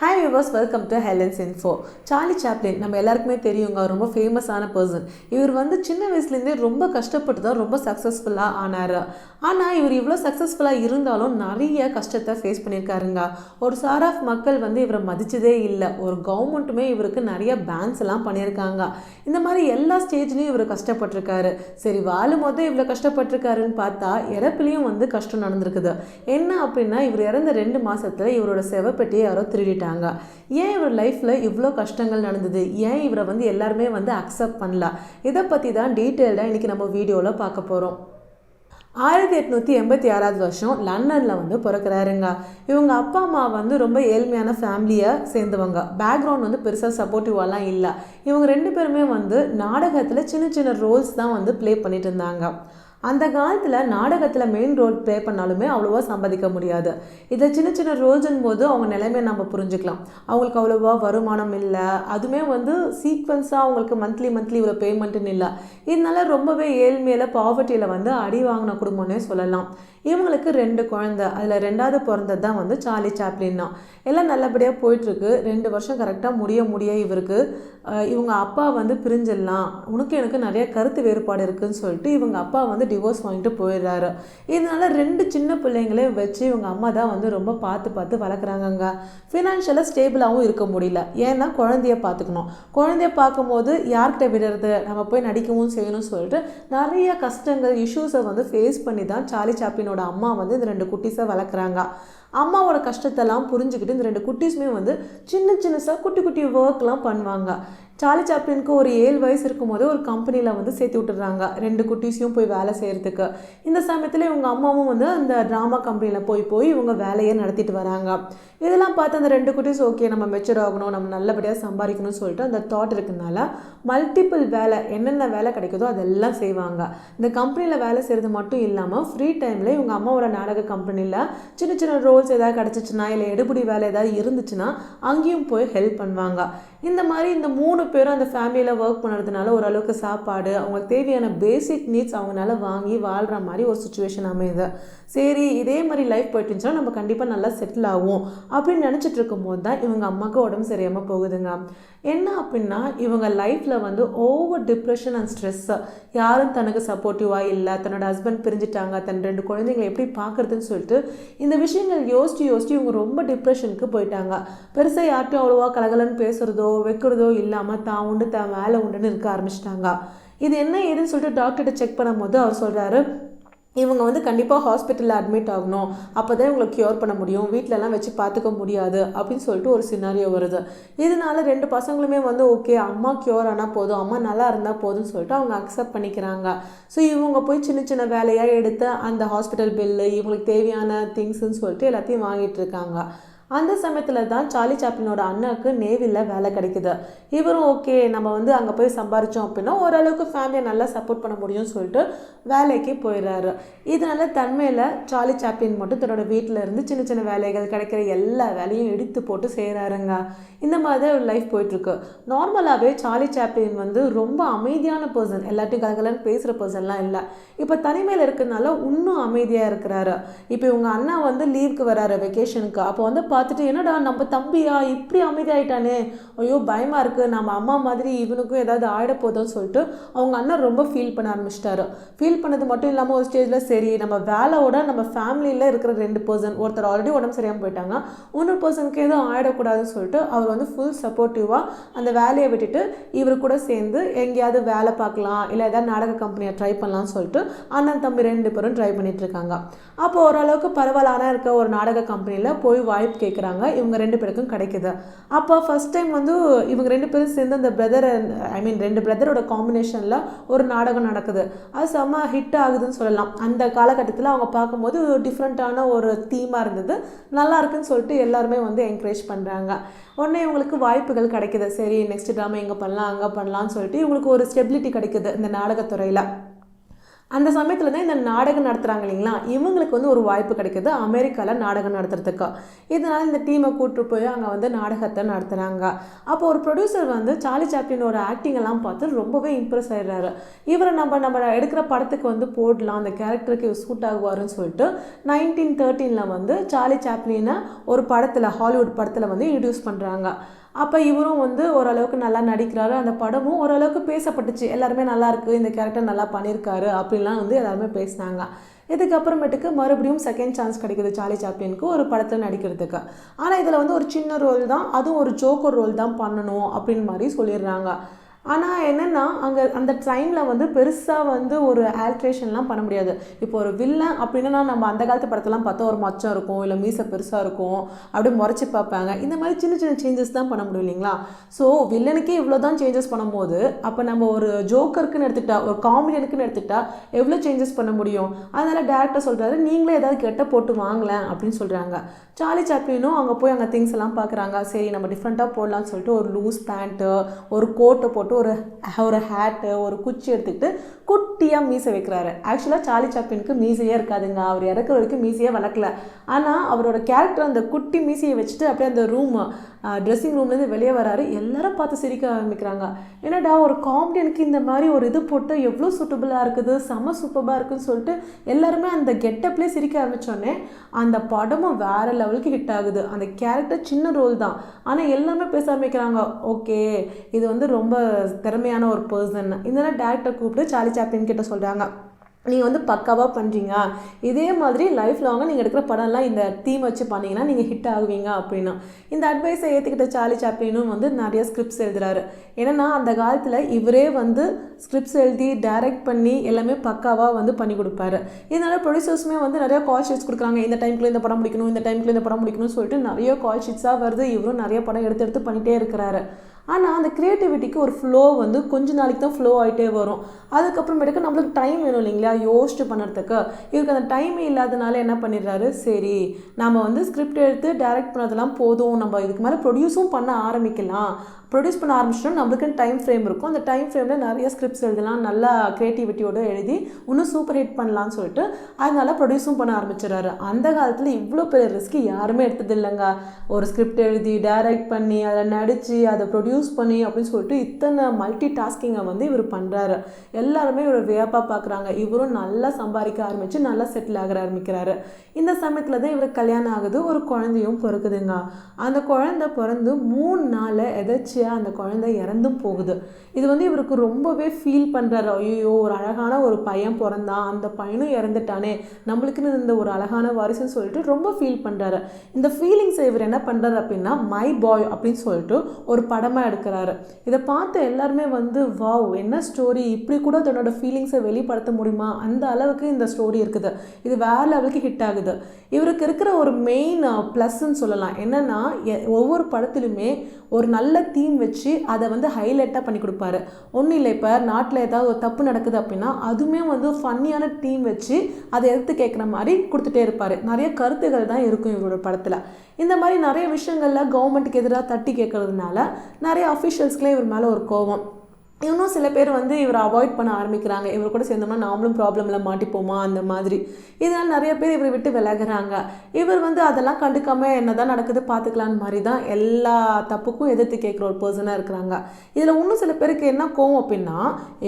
Hi viewers welcome to Helen's info Charlie Chaplin நம்ம எல்லாருக்குமே தெரியுங்க அவர் ரொம்ப ஃபேமஸான பர்சன் இவர் வந்து சின்ன வயசுலேருந்தே ரொம்ப கஷ்டப்பட்டு தான் ரொம்ப சக்ஸஸ்ஃபுல்லாக ஆனார். ஆனால் இவர் இவ்வளோ சக்ஸஸ்ஃபுல்லாக இருந்தாலும் நிறைய கஷ்டத்தை ஃபேஸ் பண்ணியிருக்காருங்க ஒரு சார் ஆஃப் மக்கள் வந்து இவரை மதிச்சதே இல்லை. ஒரு கவர்மெண்ட்டுமே இவருக்கு நிறைய பேன்ஸ் எல்லாம் பண்ணியிருக்காங்க இந்த மாதிரி எல்லா ஸ்டேஜ்லேயும் இவர் கஷ்டப்பட்டிருக்காரு. சரி வாழும் போதே இவ்வளோ கஷ்டப்பட்டிருக்காருன்னு பார்த்தா இறப்புலையும் வந்து கஷ்டம் நடந்திருக்குது. என்ன அப்படின்னா இவர் இறந்த ரெண்டு மாதத்தில் இவரோட செவப்பெட்டியை யாரோ திருடிட்டாங்க. ஏன் இவர் லைஃப்பில் இவ்வளோ கஷ்டங்கள் நடந்தது? ஏன் இவரை வந்து எல்லாருமே வந்து அக்செப்ட் பண்ணல? இதை பற்றி தான் டீட்டெயில்டாக இன்றைக்கி நம்ம வீடியோவில் பார்க்க போகிறோம் ஆயிரத்தி எட்நூற்றி எண்பத்தி ஆறாவது வருஷம் லண்டனில் வந்து பிறக்கிறாருங்க. இவங்க அப்பா அம்மா வந்து ரொம்ப ஏழ்மையான ஃபேமிலியை சேர்ந்தவங்க. பேக்ரவுண்ட் வந்து பெருசாக சப்போர்ட்டிவாலாம் இல்லை. இவங்க ரெண்டு பேருமே வந்து நாடகத்தில் சின்ன சின்ன ரோல்ஸ் தான் வந்து ப்ளே பண்ணிட்டு இருந்தாங்க. அந்த காலத்தில் நாடகத்தில் மெயின் ரோல் ப்ளே பண்ணாலுமே அவ்வளோவா சம்பாதிக்க முடியாது. இதை சின்ன சின்ன ரோல்ஸும் போது அவங்க நிலைமையை நம்ம புரிஞ்சுக்கலாம். அவங்களுக்கு அவ்வளோவா வருமானம் இல்லை. அதுவுமே வந்து சீக்வன்ஸாக அவங்களுக்கு மந்த்லி மந்த்லி இவ்வளோ பேமெண்ட்டுன்னு இல்லை. இதனால ரொம்பவே ஏழ்மையில் பாவர்ட்டியில் வந்து அடி வாங்கின குடும்பம்னே சொல்லலாம். இவங்களுக்கு ரெண்டு குழந்தை. அதில் ரெண்டாவது பிறந்தது தான் வந்து சார்லி சாப்ளின்னா எல்லாம் நல்லபடியாக போயிட்டுருக்கு. ரெண்டு வருஷம் கரெக்டாக முடிய முடிய இவருக்கு இவங்க அப்பா வந்து பிரிஞ்சிடலாம். உனக்கு எனக்கு நிறைய கருத்து வேறுபாடு இருக்குன்னு சொல்லிட்டு இவங்க அப்பா வந்து டிவோர்ஸ் வாங்கிட்டு போயிடுறாரு. இதனால ரெண்டு சின்ன பிள்ளைங்களையும் வச்சு இவங்க அம்மா தான் வந்து ரொம்ப பார்த்து பார்த்து வளர்க்குறாங்கங்க. ஃபினான்ஷியலாக ஸ்டேபிளாகவும் இருக்க முடியல. ஏன்னா குழந்தைய பார்த்துக்கணும். குழந்தைய பார்க்கும்போது யார்கிட்ட விடுறது? நம்ம போய் நடிக்கவும் செய்யணும்னு சொல்லிட்டு நிறைய கஷ்டங்கள் இஷ்யூஸை வந்து ஃபேஸ் பண்ணி தான் சார்லி சாப்பினோட அம்மா வந்து இந்த ரெண்டு குட்டீஸை வளர்க்குறாங்க. அம்மாவோட கஷ்டத்தெல்லாம் புரிஞ்சுக்கிட்டு இந்த ரெண்டு குட்டீஸுமே வந்து சின்ன சின்னசாக குட்டி குட்டி ஒர்க்லாம் பண்ணுவாங்க. சார்லி சாப்ளினுக்கு ஒரு ஏழு வயசு இருக்கும்போது ஒரு கம்பெனியில் வந்து சேர்த்து விட்டுறாங்க ரெண்டு குட்டீஸையும் போய் வேலை செய்கிறதுக்கு இந்த சமயத்தில் இவங்க அம்மாவும் வந்து அந்த ட்ராமா கம்பெனியில் போய் போய் இவங்க வேலையை நடத்திட்டு வராங்க. இதெல்லாம் பார்த்து அந்த ரெண்டு குட்டீஸ் ஓகே நம்ம மெச்சூர் ஆகணும் நம்ம நல்லபடியாக சம்பாதிக்கணும்னு சொல்லிட்டு அந்த தாட் இருக்கனால மல்டிபிள் வேலை என்னென்ன வேலை கிடைக்குதோ அதெல்லாம் செய்வாங்க. இந்த கம்பெனியில் வேலை செய்கிறது மட்டும் இல்லாமல் ஃப்ரீ டைமில் இவங்க அம்மாவோட நாடக கம்பெனியில் சின்ன சின்ன ரோல்ஸ் ஏதாவது கிடச்சிச்சுன்னா இல்லை எடுபடி வேலை ஏதாவது இருந்துச்சுன்னா அங்கேயும் போய் ஹெல்ப் பண்ணுவாங்க. இந்த மாதிரி இந்த மூணு பேரும் அந்த ஃபேமிலியில் ஒர்க் பண்ணுறதுனால ஓரளவுக்கு சாப்பாடு அவங்களுக்கு தேவையான பேசிக் நீட்ஸ் அவங்களால வாங்கி வாழ்கிற மாதிரி ஒரு சுச்சுவேஷன் அமையுது. சரி இதே மாதிரி லைஃப் போயிட்டு இருந்துச்சுன்னா நம்ம கண்டிப்பாக நல்லா செட்டில் ஆகும். அப்படின்னு நினச்சிட்டு இருக்கும்போது தான் இவங்க அம்மாவுக்கு உடம்பு சரியாமல் போகுதுங்க. என்ன அப்படின்னா இவங்க லைஃப்பில் வந்து ஓவர் டிப்ரெஷன் அண்ட் ஸ்ட்ரெஸ்ஸு யாரும் தனக்கு சப்போர்ட்டிவாக இல்லை தன்னோட ஹஸ்பண்ட் பிரிஞ்சுட்டாங்க தன் ரெண்டு குழந்தைங்களை எப்படி பார்க்குறதுன்னு சொல்லிட்டு இந்த விஷயங்கள் யோசிச்சு யோசிச்சு இவங்க ரொம்ப டிப்ரெஷனுக்கு போயிட்டாங்க. பெருசாக யார்கிட்டையும் அவ்வளோவா கலகலன்னு பேசுகிறதோ வைக்கிறதோ இல்லாமல் தான் உண்டு தான் வேலை உண்டுன்னு இருக்க ஆரம்பிச்சிட்டாங்க. இது என்ன ஏதுன்னு சொல்லிட்டு டாக்டர்கிட்ட செக் பண்ணும்போது அவர் சொல்கிறாரு இவங்க வந்து கண்டிப்பாக ஹாஸ்பிட்டலில் அட்மிட் ஆகணும். அப்போ தான் இவங்களை க்யூர் பண்ண முடியும். வீட்டிலலாம் வச்சு பார்த்துக்க முடியாது அப்படின்னு சொல்லிட்டு ஒரு சினாரியோ வருது. இதனால ரெண்டு பசங்களுமே வந்து ஓகே அம்மா க்யூர் ஆனால் போதும் அம்மா நல்லா இருந்தால் போதும்னு சொல்லிட்டு அவங்க அக்செப்ட் பண்ணிக்கிறாங்க. ஸோ இவங்க போய் சின்ன சின்ன வேலையாக எடுத்து அந்த ஹாஸ்பிட்டல் பில்லு இவங்களுக்கு தேவையான திங்ஸ்ன்னு சொல்லிட்டு எல்லாத்தையும் வாங்கிட்டு இருக்காங்க. அந்த சமயத்தில் தான் சார்லி சாப்ளினோட அண்ணாவுக்கு நேவியில் வேலை கிடைக்குது. இவரும் ஓகே நம்ம வந்து அங்கே போய் சம்பாரித்தோம் அப்படின்னா ஓரளவுக்கு ஃபேமிலியை நல்லா சப்போர்ட் பண்ண முடியும்னு சொல்லிட்டு வேலைக்கு போயிடுறாரு இதனால தன்மையில் சார்லி சாப்ளின் மட்டும் தன்னோட வீட்டில் இருந்து சின்ன சின்ன வேலைகள் கிடைக்கிற எல்லா வேலையும் எடுத்து போட்டு செய்கிறாருங்க இந்த மாதிரி தான் லைஃப் போயிட்டுருக்கு. நார்மலாகவே சார்லி சாப்ளின் வந்து ரொம்ப அமைதியான பர்சன் எல்லாத்தையும் கலகலன்னு பேசுகிற பர்சன்லாம் இல்லை. இப்போ தனிமையில் இருக்கிறதுனால இன்னும் அமைதியாக இருக்கிறாரு. இப்போ இவங்க அண்ணா வந்து லீவுக்கு வராரு வெக்கேஷனுக்கு அப்போ வந்து பார்த்துட்டு என்னடா நம்ம தம்பியா? இப்படி அமைதியாயிட்டானே? ஐயோ பயமாக இருக்குது நம்ம அம்மா மாதிரி இவனுக்கும் ஏதாவது ஆயிட போதோன்னு சொல்லிட்டு அவங்க அண்ணன் ரொம்ப ஃபீல் பண்ண ஆரம்பிச்சிட்டாரு. ஃபீல் பண்ணது மட்டும் இல்லாமல் ஒரு ஸ்டேஜில் சரி நம்ம வேலையோட நம்ம ஃபேமிலியில் இருக்கிற ரெண்டு பர்சன் ஒருத்தர் ஆல்ரெடி உடம்பு சரியாமல் போயிட்டாங்க. இன்னொரு பர்சனுக்கு எதுவும் ஆயிடக்கூடாதுன்னு சொல்லிட்டு அவர் வந்து ஃபுல் சப்போர்ட்டிவாக அந்த வேலையை விட்டுட்டு இவர் கூட சேர்ந்து எங்கேயாவது வேலை பார்க்கலாம் இல்லை ஏதாவது நாடக கம்பெனியை ட்ரை பண்ணலாம்னு சொல்லிட்டு அண்ணன் தம்பி ரெண்டு பேரும் ட்ரை பண்ணிகிட்ருக்காங்க அப்போ ஓரளவுக்கு பரவலான இருக்க ஒரு நாடக கம்பெனியில் போய் வாய்ப்பு கேட்குறாங்க இவங்க ரெண்டு பேருக்கும் கிடைக்குது. அப்போ ஃபர்ஸ்ட் டைம் வந்து இவங்க ரெண்டு பேரும் சேர்ந்து அந்த பிரதர் ஐ மீன் ரெண்டு பிரதரோட காம்பினேஷனில் ஒரு நாடகம் நடக்குது. அது செம்ம ஹிட் ஆகுதுன்னு சொல்லலாம். அந்த காலகட்டத்தில் அவங்க பார்க்கும்போது டிஃப்ரெண்ட்டான ஒரு தீமாக இருந்தது. நல்லா இருக்குன்னு சொல்லிட்டு எல்லாருமே வந்து என்கரேஜ் பண்ணுறாங்க உடனே இவங்களுக்கு வாய்ப்புகள் கிடைக்குது. சரி நெக்ஸ்ட் ட்ராமா எங்கே பண்ணலாம் அங்கே பண்ணலாம்னு சொல்லிட்டு இவங்களுக்கு ஒரு ஸ்டெபிலிட்டி கிடைக்குது இந்த நாடகத்துறையில் அந்த சமயத்தில் தான் இந்த நாடகம் நடத்துகிறாங்க இல்லைங்களா? இவங்களுக்கு வந்து ஒரு வாய்ப்பு கிடைக்குது. அமெரிக்காவில் நாடகம் நடத்துறதுக்கு. இதனால் இந்த டீமை கூப்பிட்டு போய் அங்கே வந்து நாடகத்தை நடத்துகிறாங்க அப்போ ஒரு ப்ரொடியூசர் வந்து சார்லி சாப்ளினோட ஆக்டிங் எல்லாம் பார்த்து ரொம்பவே இம்ப்ரெஸ் ஆயிடுறாரு. இவரை நம்ம நம்ம எடுக்கிற படத்துக்கு வந்து போடலாம். அந்த கேரக்டருக்கு சூட் ஆகுவாருன்னு சொல்லிட்டு நைன்டீன் தேர்ட்டீனில் வந்து சார்லி சாப்ளினை ஒரு படத்தில் ஹாலிவுட் படத்தில் வந்து இன்ட்ரடியூஸ் பண்ணுறாங்க அப்போ இவரும் வந்து ஓரளவுக்கு நல்லா நடிக்கிறாரு. அந்த படமும் ஓரளவுக்கு பேசப்பட்டுச்சு. எல்லாருமே நல்லாயிருக்கு இந்த கேரக்டர் நல்லா பண்ணியிருக்காரு அப்படின்லாம் வந்து எல்லாருமே பேசினாங்க. இதுக்கப்புறமேட்டுக்கு மறுபடியும் செகண்ட் சான்ஸ் கிடைக்குது சார்லி சாப்ளினுக்கு ஒரு படத்தில் நடிக்கிறதுக்கு. ஆனால் இதில் வந்து ஒரு சின்ன ரோல் தான் அதுவும் ஒரு ஜோக்கர் ரோல் தான் பண்ணணும் அப்படின்னு மாதிரி சொல்லிடுறாங்க. ஆனால் என்னென்னா அங்கே அந்த ட்ரெயினில் வந்து பெருசாக வந்து ஒரு ஆல்ட்ரேஷன்லாம் பண்ண முடியாது. இப்போ ஒரு வில்லன் அப்படின்னா நம்ம அந்த காலத்து படத்தெல்லாம் பார்த்தா ஒரு மச்சம் இருக்கும் இல்லை மீசை பெருசாக இருக்கும் அப்படியே முறைச்சி பார்ப்பாங்க. இந்த மாதிரி சின்ன சின்ன சேஞ்சஸ் தான் பண்ண முடியும் இல்லைங்களா? ஸோ வில்லனுக்கே இவ்வளோ தான் சேஞ்சஸ் பண்ணும்போது அப்போ நம்ம ஒரு ஜோக்கருக்குன்னு எடுத்துட்டா ஒரு காமெடியனுக்குன்னு எடுத்துட்டா எவ்வளோ சேஞ்சஸ் பண்ண முடியும்? அதனால் டேரக்டர் சொல்கிறாரு நீங்களே ஏதாவது கெட்ட போட்டு வாங்கலேன் அப்படின்னு சொல்கிறாங்க சார்லி சாப்ளினும் அங்கே போய் அங்கே திங்ஸ் எல்லாம் பார்க்குறாங்க சரி நம்ம டிஃப்ரெண்ட்டாக போடலாம்னு சொல்லிட்டு ஒரு லூஸ் பேண்ட்டு ஒரு கோட்டை போட்டு ஒரு ஒரு ஹேட்டு ஒரு குச்சி எடுத்துக்கிட்டு குட்டியாக மீசை வைக்கிறாரு. ஆக்சுவலாக சார்லி சாப்பினுக்கு மீசையே இருக்காதுங்க. அவர் இறக்குற வரைக்கும் மீசையே வளர்க்கல. ஆனால் அவரோட கேரக்டர் அந்த குட்டி மீசையை வச்சுட்டு அப்படியே அந்த ரூம் ட்ரெஸ்ஸிங் ரூம்லேருந்து வெளியே வராரு. எல்லாரும் பார்த்து சிரிக்க ஆரம்பிக்கிறாங்க. என்னடா ஒரு காமெடியனுக்கு இந்த மாதிரி ஒரு இது போட்டு எவ்வளோ சூட்டபுளாக இருக்குது செம சூப்பராக இருக்குன்னு சொல்லிட்டு எல்லாருமே அந்த கெட்டப்லேயே சிரிக்க ஆரம்பித்தோடனே அந்த படமும் வேறு லெவலுக்கு ஹிட் ஆகுது. அந்த கேரக்டர் சின்ன ரோல் தான். ஆனால் எல்லாமே பேச ஆரம்பிக்கிறாங்க ஓகே இது வந்து ரொம்ப திறமையான ஒரு பர்சன் இதெல்லாம் டேரக்டர் கூப்பிட்டு சார்லி சாப்ளின் கிட்ட சொல்கிறாங்க நீங்கள் வந்து பக்காவாக பண்ணுறீங்க இதே மாதிரி லைஃப் லாங்காக நீங்கள் எடுக்கிற படம்லாம் இந்த தீம் வச்சு பண்ணிங்கன்னா நீங்கள் ஹிட் ஆகுவீங்க அப்படின்னா. இந்த அட்வைஸை ஏற்றுக்கிட்ட சார்லி சாப்ளினும் வந்து நிறைய ஸ்கிரிப்ட்ஸ் எழுதுறாரு. ஏன்னா அந்த காலத்தில் இவரே வந்து ஸ்கிரிப்ட்ஸ் எழுதி டைரக்ட் பண்ணி எல்லாமே பக்காவாக வந்து பண்ணி கொடுப்பாரு. இதனால் ப்ரொடியூசர்ஸுமே வந்து நிறைய கால் ஷீட்ஸ் கொடுக்குறாங்க. இந்த டைம்க்குள்ள இந்த படம் முடிக்கணும் இந்த டைம்க்குள்ள இந்த படம் முடிக்கணும்னு சொல்லிட்டு நிறைய கால் ஷீட்ஸாக வருது. இவரும் நிறைய படம் எடுத்து எடுத்து பண்ணிகிட்டே இருக்கிறாரு. ஆனால் அந்த க்ரியேட்டிவிட்டிக்கு ஒரு ஃப்ளோ வந்து கொஞ்ச நாளைக்கு தான் ஃப்ளோ ஆகிட்டே வரும். அதுக்கப்புறமேட்டுக்கு நம்மளுக்கு டைம் வேணும் இல்லைங்களா? யோசிச்சு பண்ணுறதுக்கு. இவருக்கு அந்த டைமே இல்லாதனால என்ன பண்ணிடுறாரு? சரி நம்ம வந்து ஸ்கிரிப்ட் எடுத்து டைரக்ட் பண்ணதெல்லாம் போதும். நம்ம இதுக்கு மேலே ப்ரொடியூஸும் பண்ண ஆரம்பிக்கலாம். ப்ரொடியூஸ் பண்ண ஆரம்பிச்சிட்டோம் நம்மளுக்குன்னு டைம் ஃப்ரேம் இருக்கும். அந்த டைம் ஃப்ரேமில் நிறைய ஸ்கிரிப்ட்ஸ் எழுதலாம். நல்லா க்ரியேட்டிவிட்டியோட எழுதி இன்னும் சூப்பர் ஹிட் பண்ணலாம்னு சொல்லிட்டு அதனால ப்ரொடியூஸும் பண்ண ஆரம்பிச்சிடறாரு. அந்த காலத்தில் இவ்வளோ பெரிய ரிஸ்க் யாருமே எடுத்தது இல்லைங்க. ஒரு ஸ்கிரிப்ட் எழுதி டைரக்ட் பண்ணி அதை நடித்து அதை ப்ரொடியூஸ் பண்ணி அப்படின்னு சொல்லிட்டு இத்தனை மல்டி டாஸ்கிங்கை வந்து இவர் பண்ணுறாரு எல்லாருமே இவர் வியப்பாக பார்க்குறாங்க இவரும் நல்லா சம்பாதிக்க ஆரம்பித்து நல்லா செட்டில் ஆகிற ஆரம்பிக்கிறாரு. இந்த சமயத்தில் தான் இவருக்கு கல்யாணம் ஆகுது. ஒரு குழந்தையும் பிறக்குதுங்க. அந்த குழந்தை பிறந்து மூணு நாளில் எதாச்சும் தொடர்ச்சியாக அந்த குழந்தை இறந்தும் போகுது. இது வந்து இவருக்கு ரொம்பவே ஃபீல் பண்ணுறாரு ஐயோ ஒரு அழகான ஒரு பையன் பிறந்தான் அந்த பையனும் இறந்துட்டானே நம்மளுக்குன்னு இந்த ஒரு அழகான வாரிசுன்னு சொல்லிட்டு ரொம்ப ஃபீல் பண்ணுறாரு இந்த ஃபீலிங்ஸை இவர் என்ன பண்ணுறாரு அப்படின்னா மை பாய் அப்படின்னு சொல்லிட்டு ஒரு படமாக எடுக்கிறாரு. இதை பார்த்து எல்லாருமே வந்து வாவ் என்ன ஸ்டோரி இப்படி கூட தன்னோட ஃபீலிங்ஸை வெளிப்படுத்த முடியுமா? அந்த அளவுக்கு இந்த ஸ்டோரி இருக்குது. இது வேற லெவலுக்கு ஹிட் ஆகுது. இவருக்கு இருக்கிற ஒரு மெயின் ப்ளஸ்ன்னு சொல்லலாம். என்னென்னா ஒவ்வொரு படத்துலையுமே ஒரு நல்ல தீம் வச்சு அதை வந்து ஹைலைட்டாக பண்ணி கொடுப்பாரு. ஒன்றும் இல்லை இப்போ நாட்டில் ஏதாவது ஒரு தப்பு நடக்குது அப்படின்னா அதுவுமே வந்து ஃபன்னியான டீம் வச்சு அதை எடுத்து கேட்குற மாதிரி கொடுத்துட்டே இருப்பார். நிறைய கருத்துகள் தான் இருக்கும் இவரோட படத்தில். இந்த மாதிரி நிறைய விஷயங்களில் கவர்மெண்ட்டுக்கு எதிராக தட்டி கேட்கறதுனால நிறைய அஃபிஷியல்ஸ்க்குலாம் இவர் மேலே ஒரு கோவம். இன்னும் சில பேர் வந்து இவரை அவாய்ட் பண்ண ஆரம்பிக்கிறாங்க. இவர் கூட சேர்ந்தோம்னா நாமளும் ப்ராப்ளமில் மாட்டிப்போமா? அந்த மாதிரி. இதனால் நிறைய பேர் இவரை விட்டு விலகுறாங்க. இவர் வந்து அதெல்லாம் கண்டுக்காமல் என்ன தான் நடக்குது பார்த்துக்கலான்னு மாதிரி தான் எல்லா தப்புக்கும் எதிர்த்து கேட்குற ஒரு பர்சனாக இருக்கிறாங்க. இதில் இன்னும் சில பேருக்கு என்ன கோவம் அப்படின்னா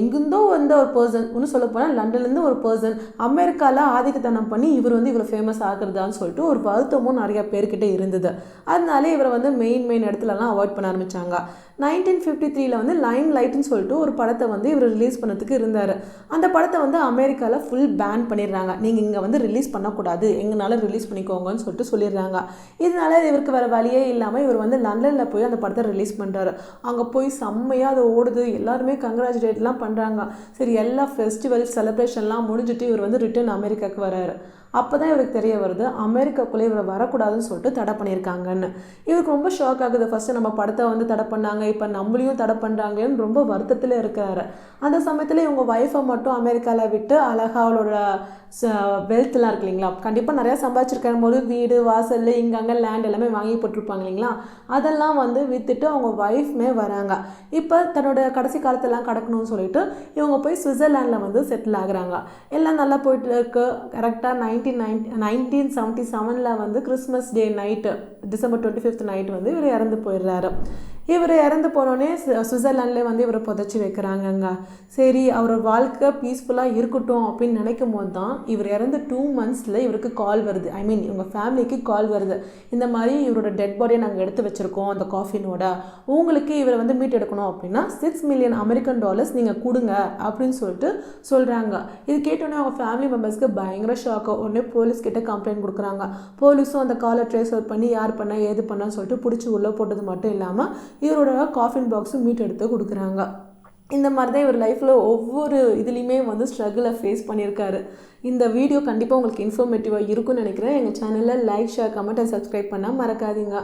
எங்கேருந்தோ வந்த ஒரு பர்சன் இன்னும் சொல்ல போனால் லண்டன்லேருந்து ஒரு பர்சன் அமெரிக்காவில் ஆதிக்கத்தனம் பண்ணி இவர் வந்து இவ்வளோ ஃபேமஸ் ஆகுறதான்னு சொல்லிட்டு ஒரு வருத்தமும் நிறைய பேர்கிட்ட இருந்தது. அதனால இவரை வந்து மெயின் மெயின் இடத்துலலாம் அவாய்ட் பண்ண ஆரம்பித்தாங்க நைன்டீன் ஃபிஃப்டி த்ரீல வந்து லைன் லைட்னு சொல்லிட்டு ஒரு படத்தை வந்து இவர் ரிலீஸ் பண்ணதுக்கு இருந்தார். அந்த படத்தை வந்து அமெரிக்காவில் ஃபுல் பேன் பண்ணிடுறாங்க. நீங்கள் இங்கே வந்து ரிலீஸ் பண்ணக்கூடாது. எங்களால் ரிலீஸ் பண்ணிக்கோங்கன்னு சொல்லிட்டு சொல்லிடுறாங்க. இதனால இவருக்கு வேறு வழியே இல்லாமல் இவர் வந்து லண்டனில் போய் அந்த படத்தை ரிலீஸ் பண்ணுறாரு அங்கே போய் செம்மையாக அது ஓடுது. எல்லாருமே கங்க்ராச்சுலேட்லாம் பண்ணுறாங்க சரி எல்லா ஃபெஸ்டிவல் செலிப்ரேஷன்லாம் முடிஞ்சுட்டு இவர் வந்து ரிட்டர்ன் அமெரிக்காவுக்கு வராரு. அப்போ தான் இவருக்கு தெரிய வருது அமெரிக்காக்குள்ளே இவரை வரக்கூடாதுன்னு சொல்லிட்டு தடை பண்ணியிருக்காங்கன்னு. இவருக்கு ரொம்ப ஷாக் ஆகுது. ஃபஸ்ட்டு நம்ம படத்தை வந்து தடை பண்ணாங்க இப்போ நம்மளையும் தடை பண்ணுறாங்களேன்னு ரொம்ப வருத்தத்தில் இருக்கிறாரு அந்த சமயத்தில் இவங்க ஒய்ஃபை மட்டும் அமெரிக்காவில் விட்டு அழகா அவளோட வெல்த்லாம் இருக்கு இல்லைங்களா? கண்டிப்பாக நிறையா சம்பாதிச்சிருக்கும் போது வீடு வாசல் இங்கே அங்கே லேண்ட் எல்லாமே வாங்கி போட்டிருப்பாங்க இல்லைங்களா? அதெல்லாம் வந்து விற்றுட்டு அவங்க ஒய்ஃப்மே வராங்க. இப்போ தன்னோட கடைசி காலத்தெல்லாம் கடக்கணும்னு சொல்லிட்டு இவங்க போய் சுவிட்சர்லாண்டில் வந்து செட்டில் ஆகுறாங்க. எல்லாம் நல்லா போயிட்டு இருக்கு. கரெக்டாக நைன்டீன் நைன் நைன்டீன் செவன்ட்டி செவனில் வந்து Christmas day night December twenty fifth night வந்து இவர் இறந்து போயிடுறாரு. இவர் இறந்து போனோடனே சுவிட்சர்லாண்டில் வந்து இவரை புதைச்சி வைக்கிறாங்கங்க. சரி அவரோட வாழ்க்கை பீஸ்ஃபுல்லாக இருக்கட்டும் அப்படின்னு நினைக்கும் போது தான் இவர் இறந்து டூ மந்த்ஸில் இவருக்கு கால் வருது. ஐ மீன் இவங்க ஃபேமிலிக்கு கால் வருது. இந்த மாதிரி இவரோட டெட் பாடியை நாங்கள் எடுத்து வச்சுருக்கோம் அந்த காஃபினோட உங்களுக்கு இவரை வந்து மீட் எடுக்கணும் அப்படின்னா சிக்ஸ் மில்லியன் அமெரிக்கன் டாலர்ஸ் நீங்கள் கொடுங்க அப்படின்னு சொல்லிட்டு சொல்கிறாங்க இது கேட்டோன்னே அவங்க ஃபேமிலி மெம்பர்ஸ்க்கு பயங்கர ஷாக்கு உடனே போலீஸ் கிட்ட கம்ப்ளைண்ட் கொடுக்குறாங்க. போலீஸும் அந்த காலை ட்ரேஸ் அவுட் பண்ணி யார் பண்ணால் ஏது பண்ணான்னு சொல்லிட்டு பிடிச்சி உள்ளே போட்டது மட்டும் இல்லாமல் இவரோட காஃபின் பாக்ஸும் மீட் எடுத்து கொடுக்குறாங்க. இந்த மாதிரி தான் இவர் லைஃப்பில் ஒவ்வொரு இதுலேயுமே வந்து ஸ்ட்ரகிளை ஃபேஸ் பண்ணியிருக்காரு. இந்த வீடியோ கண்டிப்பாக உங்களுக்கு இன்ஃபர்மேட்டிவாக இருக்கும்னு நினைக்கிறேன். எங்கள் சேனலில் like share comment and subscribe பண்ணால் மறக்காதீங்க.